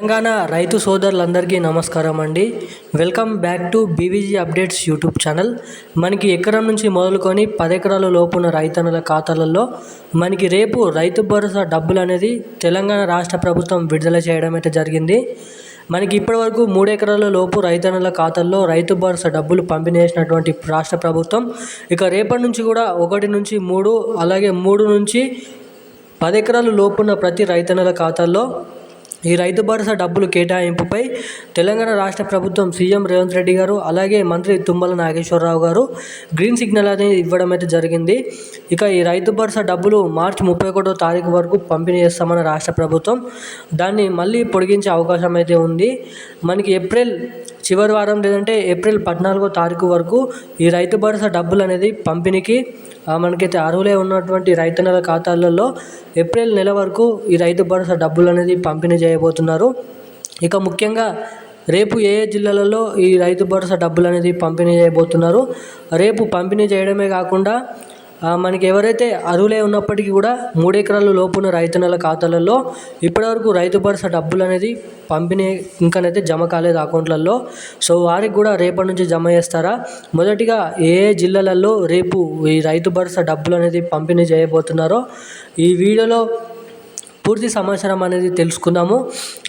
తెలంగాణ రైతు సోదరులందరికీ నమస్కారం అండి. Welcome back to BVG updates YouTube channel. మనకి ఎకరం నుంచి మొదలుకొని పది ఎకరాల లోపున్న రైతన్నల ఖాతాలలో మనకి రేపు రైతు భరోసా డబ్బులు అనేది తెలంగాణ రాష్ట్ర ప్రభుత్వం విడుదల చేయడం అయితే జరిగింది. మనకి ఇప్పటివరకు మూడు ఎకరాల లోపు రైతన్నల ఖాతాల్లో రైతు భరోసా డబ్బులు పంపిణీ చేసినటువంటి రాష్ట్ర ప్రభుత్వం ఇక రేపటి నుంచి కూడా ఒకటి నుంచి మూడు అలాగే మూడు నుంచి పది ఎకరాల లోపున్న ప్రతి రైతన్నల ఖాతాల్లో ఈ రైతు భరోసా డబ్బులు కేటాయింపుపై తెలంగాణ రాష్ట్ర ప్రభుత్వం సీఎం రేవంత్ రెడ్డి గారు అలాగే మంత్రి తుమ్మల నాగేశ్వరరావు గారు గ్రీన్ సిగ్నల్ అనేది ఇవ్వడం అయితే జరిగింది. ఇక ఈ రైతు భరోసా డబ్బులు మార్చి ముప్పై ఒకటో తారీఖు వరకు పంపిణీ చేస్తామన్న రాష్ట్ర ప్రభుత్వం దాన్ని మళ్ళీ పొడిగించే అవకాశం అయితే ఉంది. మనకి ఏప్రిల్ చివరి వారం లేదంటే ఏప్రిల్ పద్నాలుగో తారీఖు వరకు ఈ రైతు భరోసా డబ్బులు అనేది పంపిణీకి మనకైతే అర్హులే ఉన్నటువంటి రైతన్నల ఖాతాలలో ఏప్రిల్ నెల వరకు ఈ రైతు భరోసా డబ్బులు అనేది పంపిణీ చేయబోతున్నారు. ఇక ముఖ్యంగా రేపు ఏ ఏ జిల్లాలలో ఈ రైతు భరోసా డబ్బులు అనేది పంపిణీ చేయబోతున్నారు. రేపు పంపిణీ చేయడమే కాకుండా మనకి ఎవరైతే అరువులే ఉన్నప్పటికీ కూడా మూడెకరాలు లోపున లోపున్న రైతన్నల ఖాతాలలో ఇప్పటివరకు రైతు భరోసా డబ్బులు అనేది పంపిణీ ఇంకనైతే జమ కాలేదు అకౌంట్లలో. సో వారికి కూడా రేపటి నుంచి జమ చేస్తారా? మొదటిగా ఏ ఏ జిల్లాలలో రేపు ఈ రైతు భరోసా డబ్బులు అనేది పంపిణీ చేయబోతున్నారో ఈ వీడియోలో పూర్తి సమాచారం అనేది తెలుసుకుందాము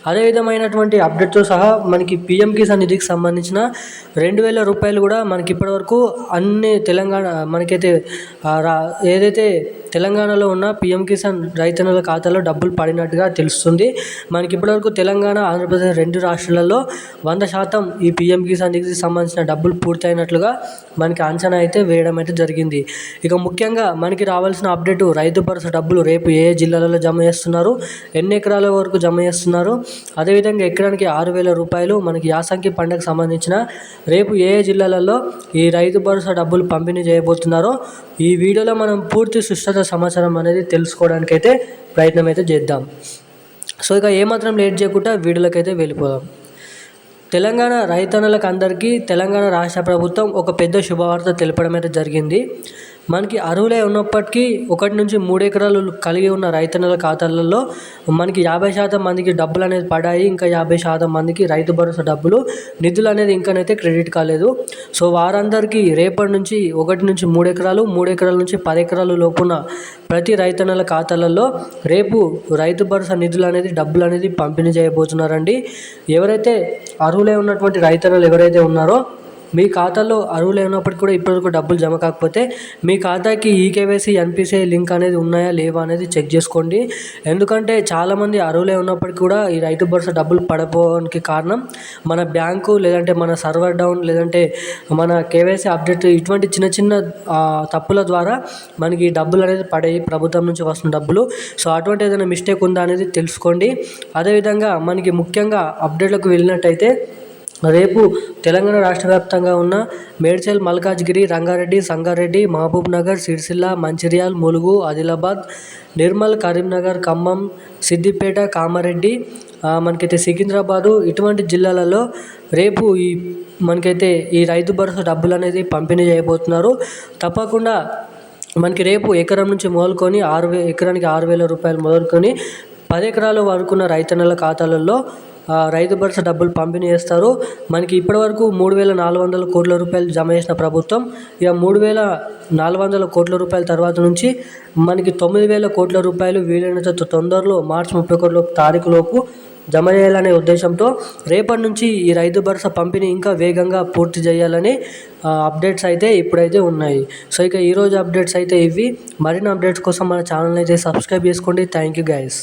అదే విధమైనటువంటి అప్డేట్తో సహా మనకి పిఎం కిసాన్ నిధికి సంబంధించిన రెండు వేల రూపాయలు కూడా మనకి ఇప్పటివరకు అన్ని తెలంగాణ మనకైతే ఏదైతే తెలంగాణలో ఉన్న పిఎం కిసాన్ రైతన్నల ఖాతాలో డబ్బులు పడినట్టుగా తెలుస్తుంది. మనకి ఇప్పటివరకు తెలంగాణ ఆంధ్రప్రదేశ్ రెండు రాష్ట్రాలలో వంద శాతం ఈ పిఎం కిసాన్ నిధికి సంబంధించిన డబ్బులు పూర్తయినట్లుగా మనకి అంచనా అయితే వేయడం అయితే జరిగింది. ఇక ముఖ్యంగా మనకి రావాల్సిన అప్డేట్ రైతు భరోసా డబ్బులు రేపు ఏ జిల్లాలలో జమ చేస్తున్నారు ఎన్ని ఎకరాల వరకు జమ చేస్తున్నారు అదేవిధంగా ఎకరానికి ఆరు వేల రూపాయలు మనకి యాసంకి పండుగకు సంబంధించిన రేపు ఏ ఏ జిల్లాలలో ఈ రైతు భరోసా డబ్బులు పంపిణీ చేయబోతున్నారో ఈ వీడియోలో మనం పూర్తి సుష్టత సమాచారం అనేది తెలుసుకోవడానికైతే ప్రయత్నం అయితే చేద్దాం. సో ఇక ఏమాత్రం లేట్ చేయకుండా వీడులకైతే వెళ్ళిపోదాం. తెలంగాణ రైతన్నలకు అందరికీ తెలంగాణ రాష్ట్ర ప్రభుత్వం ఒక పెద్ద శుభవార్త తెలపడం అయితే జరిగింది. మనకి అర్హులే ఉన్నప్పటికీ ఒకటి నుంచి మూడు ఎకరాలు కలిగి ఉన్న రైతన్నల ఖాతాలలో మనకి యాభై శాతం మందికి డబ్బులు అనేది పడాయి ఇంకా యాభై శాతం మందికి రైతు భరోసా డబ్బులు నిధులు అనేది ఇంకానైతే క్రెడిట్ కాలేదు. సో వారందరికీ రేపటి నుంచి ఒకటి నుంచి మూడు ఎకరాలు మూడు ఎకరాల నుంచి పది ఎకరాలు లోపున ప్రతి రైతన్నల ఖాతాలలో రేపు రైతు భరోసా నిధులు అనేది డబ్బులు అనేది పంపిణీ చేయబోతున్నారండి. ఎవరైతే అర్హులే ఉన్నటువంటి రైతన్నలు ఎవరైతే ఉన్నారో మీ ఖాతాలో అర్హులు అయినప్పటికీ కూడా ఇప్పటివరకు డబ్బులు జమ కాకపోతే మీ ఖాతాకి ఈకేవైసీ ఎన్పిసిఐ లింక్ అనేది ఉన్నాయా లేవా అనేది చెక్ చేసుకోండి. ఎందుకంటే చాలామంది అర్హులే ఉన్నప్పటికీ కూడా ఈ రైతు భరోసా డబ్బులు పడపోవడానికి కారణం మన బ్యాంకు లేదంటే మన సర్వర్ డౌన్ లేదంటే మన కేవైసీ అప్డేట్ ఇటువంటి చిన్న చిన్న తప్పుల ద్వారా మనకి డబ్బులు అనేది పడేవి ప్రభుత్వం నుంచి వస్తున్న డబ్బులు. సో అటువంటి ఏదైనా మిస్టేక్ ఉందా అనేది తెలుసుకోండి. అదేవిధంగా మనకి ముఖ్యంగా అప్డేట్లకు వెళ్ళినట్టయితే రేపు తెలంగాణ రాష్ట్ర వ్యాప్తంగా ఉన్న మేడ్చల్ మల్కాజ్గిరి రంగారెడ్డి సంగారెడ్డి మహబూబ్ నగర్ సిరిసిల్ల మంచిర్యాల్ ములుగు ఆదిలాబాద్ నిర్మల్ కరీంనగర్ ఖమ్మం సిద్దిపేట కామారెడ్డి మనకైతే సికింద్రాబాదు ఇటువంటి జిల్లాలలో రేపు ఈ మనకైతే ఈ రైతు భరోసా డబ్బులు అనేది పంపిణీ చేయబోతున్నారు. తప్పకుండా మనకి రేపు ఎకరం నుంచి మొదలుకొని ఆరు ఎకరానికి ఆరు వేల రూపాయలు మొదలుకొని పది ఎకరాలు వరకున్న రైతన్నల ఖాతాలలో రైతు భరోసా డబ్బులు పంపిణీ చేస్తారు. మనకి ఇప్పటివరకు మూడు వేల నాలుగు వందల కోట్ల రూపాయలు జమ చేసిన ప్రభుత్వం. ఇక మూడు వేల నాలుగు వందల కోట్ల రూపాయల తర్వాత నుంచి మనకి తొమ్మిది వేల కోట్ల రూపాయలు వీలైనంత తొందరలో మార్చి ముప్పై ఒకటి తారీఖు లోపు జమ చేయాలనే ఉద్దేశంతో రేపటి నుంచి ఈ రైతు భరోసా పంపిణీ ఇంకా వేగంగా పూర్తి చేయాలని అప్డేట్స్ అయితే ఇప్పుడైతే ఉన్నాయి. సో ఇక ఈరోజు అప్డేట్స్ అయితే ఇవి. మరిన్ని అప్డేట్స్ కోసం మన ఛానల్ అయితే సబ్స్క్రైబ్ చేసుకోండి. Thank you guys